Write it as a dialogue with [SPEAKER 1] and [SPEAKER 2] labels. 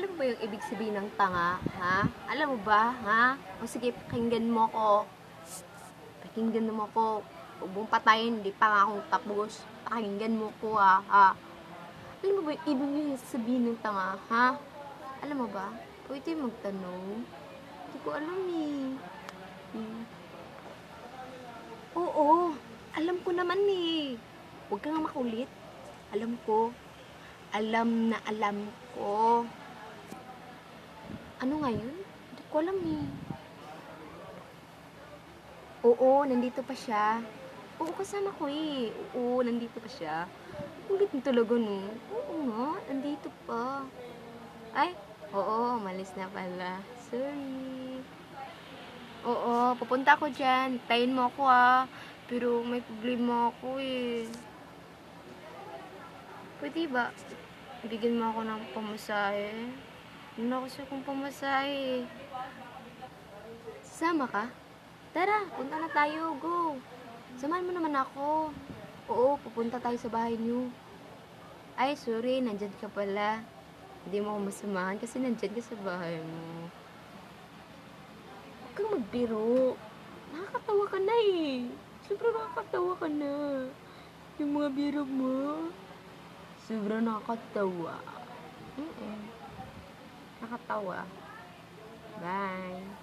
[SPEAKER 1] Alam mo ba yung ibig sabihin ng tanga, ha? Alam mo ba, ha? O sige, pakinggan mo ko. Pakinggan mo ko. Huwag mong patayin, hindi pa nga akong tapos. Pakinggan mo ko, ha? ha? Alam mo ba yung ibig sabihin ng tanga, ha? Alam mo ba? Pwede magtanong. Hindi ko alam eh. Hmm. Oo, alam ko naman eh. Huwag kang makulit. Alam ko. Alam na alam ko. Ano nga yun? Hindi ko alam eh. Oo, nandito pa siya. Oo, kasama ko eh. Oo, nandito pa siya. Kulit na talaga no. Oo nga, nandito pa. Ay, oo, malis na pala. Sorry. Oo, pupunta ako dyan. Tayin mo ako ah. Pero may problema ako eh. Pwede ba? Bigyan mo ako ng pamasahe. Wala kasi akong pamasahe. Sasama ka? Tara, punta na tayo. Go. Samahan mo naman ako. Oo, pupunta tayo sa bahay niyo. Ay, sorry. Nandyan ka pala. Hindi mo ako masamahan kasi nandyan ka sa bahay mo. Huwag kang magbiro. Nakakatawa ka na eh. Sobrang nakakatawa ka na. Yung mga biro mo. Sobrang nakakatawa. Mm-mm. Nakatawa. Bye.